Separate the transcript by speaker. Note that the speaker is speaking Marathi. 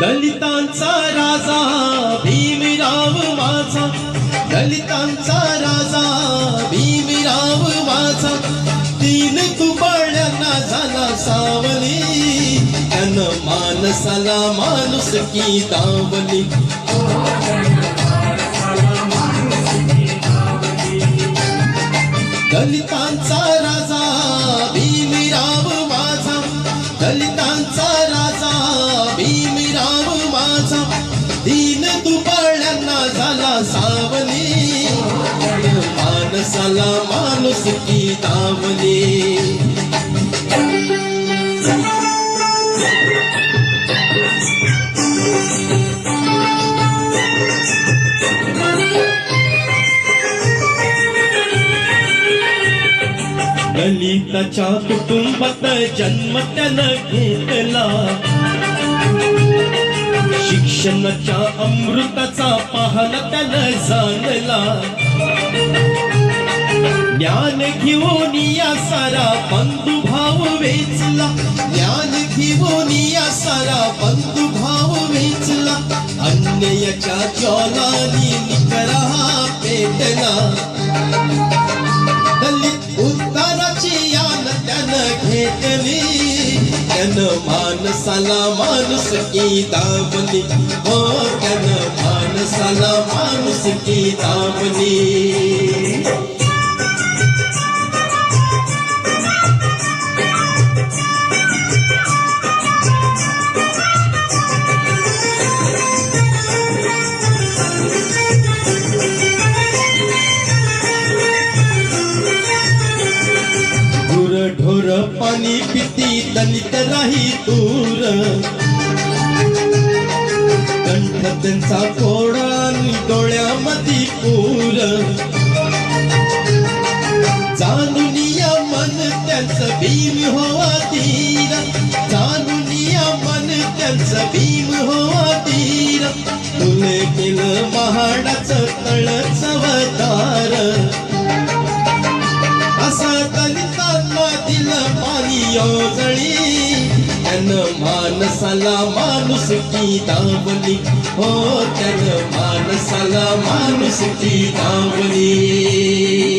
Speaker 1: दलितांचा राजा भीमराव माझा. दलितांचा राजा भीमराव माझा. तीन तुबड्यांना झाला सावली. त्यानं मानसाला माणूस की दावली. दलितांचा राजा भी माणसाला माणूस की दावली दलिताच्या कुटुंबात जन्म त्यानं घेतला. शिक्षणाच्या अमृताचा पाहला त्यानं जाणला. ज्ञान घेऊन या सारा बंधुभाव वेचला. ज्ञान घेऊन या सारा बंधुभाव वेचला. अन्यायाच्या ज्वालानी निकरा पेटला. दलित उत्तराची यान त्यानं घेतली. त्यानं माणसाला माणूस की दाबली हो त्यानं माणसाला माणूस की दाबली पाणी पिती दलित राही दूर. कंठ त्यांचा कोडा डोळ्यामध्ये पूर. जाणून या मन त्यांचं भीम होवा तीर. जाणून या मन त्यांचं भीम होवा तीर. तुले केलं महाडाचं तळ न मान मानी दांवली मानस मानस की दांवली